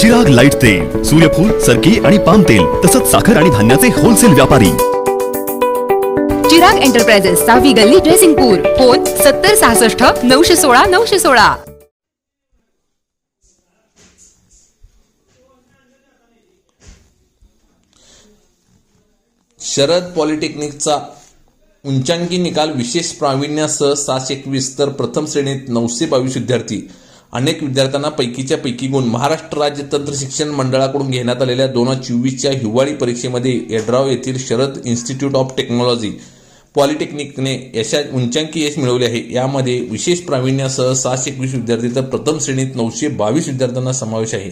Chirag light तेल सूर्यफूल सरकी आणि पाम तेल तसंच साखर आणि धान्याचे होलसेल व्यापारी. चिराग एंटरप्राइजेस सहावी गल्ली ड्रेसिंगपूर फोन सत्तर सहासष्ट नऊशे सोळा नऊशे सोळा. शरद पॉलिटेक्निकचा उंचांकी निकाल विशेष प्रावीण्यासह सहाशे एकवीस तर प्रथम श्रेणीत नऊशे बावीस विद्यार्थी. अनेक विद्यार्थ्यांना पैकीच्या पैकी गुण. महाराष्ट्र राज्य तंत्र शिक्षण मंडळाकडून घेण्यात आलेल्या दोन हजार चोवीसच्या हिवाळी परीक्षेमध्ये येड्राव येथील शरद इन्स्टिट्यूट ऑफ टेक्नॉलॉजी पॉलिटेक्निकने यशा उंचांकी यश मिळवले आहे. यामध्ये विशेष प्रावीण्यासह सहाशे एकवीस विद्यार्थी तर प्रथम श्रेणीत नऊशे बावीस विद्यार्थ्यांना समावेश आहे.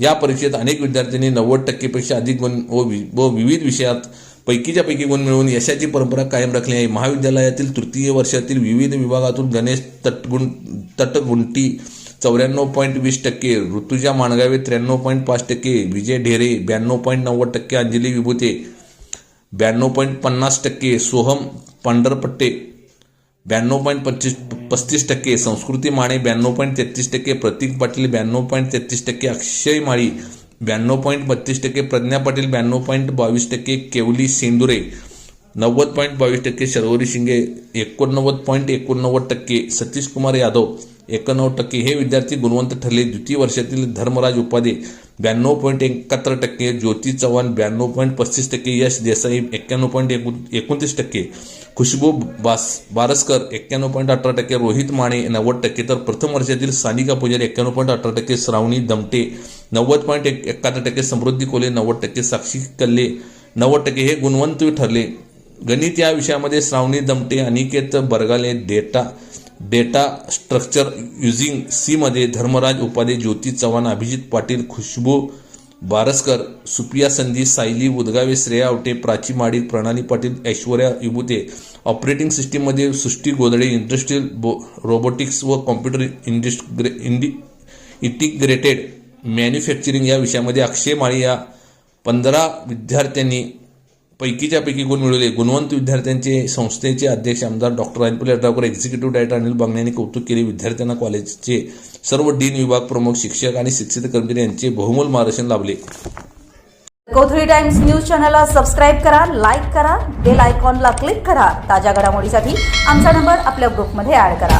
या परीक्षेत अनेक विद्यार्थ्यांनी नव्वद टक्केपेक्षा अधिक गुण व वि- व विविध विषयात पैकीच्या पैकी गुण मिळवून यशाची परंपरा कायम राखली आहे. महाविद्यालयातील तृतीय वर्षातील विविध विभागातून गणेश तटगुण तटगुंटी चौऱ्याण्णव पॉईंट वीस टक्के, ऋतुजा माणगावे त्र्याण्णव पॉईंट पाच टक्के, विजय ढेरे ब्याण्णव पॉईंट नव्वद टक्के अंजली विभूते ब्याण्णव पॉईंट पन्नास टक्के, सोहम पांढरपट्टे ब्याण्णव पॉईंट पच्चीस पस्तीस टक्के, संस्कृती माने ब्याण्णव पॉईंट तेहतीस टक्के, प्रतीक पाटील ब्याण्णव पॉईंट तेहतीस टक्के, अक्षय माळी ब्याण्णव पॉईंट बत्तीस टक्के, प्रज्ञा पाटील ब्याण्णव पॉईंट बावीस टक्के, केवली सेंदुरे नव्वद पॉईंट बावीस टक्के शर्वरी शिंगे एकोणनव्वद पॉईंट एकोणनव्वद टक्के सतीश कुमार यादव एकोणनव्वद टक्के हे विद्यार्थी गुणवंत ठरले. द्वितीय वर्षातील धर्मराज उपाध्ये ब्याण्णव पॉईंट एकाहत्तर टक्के. ज्योती चव्हाण ब्याण्णव पॉईंट पस्तीस टक्के. यश देसाई एक्क्याण्णव पॉईंट एकोणतीस टक्के. खुशबू बास बारसकर एक्क्याण्णव पॉईंट अठरा टक्के. रोहित माने नव्वद टक्के. तर प्रथम वर्षातील सानिका पुजारी एक्क्याण्णव पॉईंट अठरा टक्के. श्रावणी दमटे नव्वद पॉईंट एक एकाहत्तर टक्के. समृद्धी कोले नव्वद टक्के. साक्षी कल्ले नव्वद टक्के. हे गुणवंत ठरले. गणित या विषयामध्ये Shravani Damte Aniket Bargale data data structure using सीमध्ये धर्मराज उपाधे ज्योती चव्हाण अभिजित पाटील खुशबू बारसकर सुप्रिया संधी सायली उदगावे श्रेया आवटे प्राची माडिक प्रणाली पाटील ऐश्वर्या विभूते ऑपरेटिंग सिस्टीममध्ये सृष्टी गोदडे इंडस्ट्रियल बो रोबोटिक्स व कॉम्प्युटर इंडिस्ट्रे इंडि इंटिग्रेटेड मॅन्युफॅक्चरिंग या विषयामध्ये अक्षय माळी या पंधरा विद्यार्थ्यांनी पैकीच्या पैकी गुण मिळवले? गुणवंत विद्यार्थ्यांचे संस्थेचे अध्यक्ष आमदार doctor Anil Yadravkar executive director Anil Bangane यांनी कौतुक केले. विद्यार्थ्यांना कॉलेजचे सर्व डीन विभाग प्रमुख शिक्षक आणि शिक्षित कर्मचारी यांचे बहुमोल मार्गदर्शन लाभले. कोथळी टाइम्स न्यूज चॅनलला सबस्क्राईब करा लाईक करा बेल आयकॉनला क्लिक करा. ताज्या घडामोडीसाठी आमचा नंबर आपल्या ग्रुपमध्ये ऍड करा.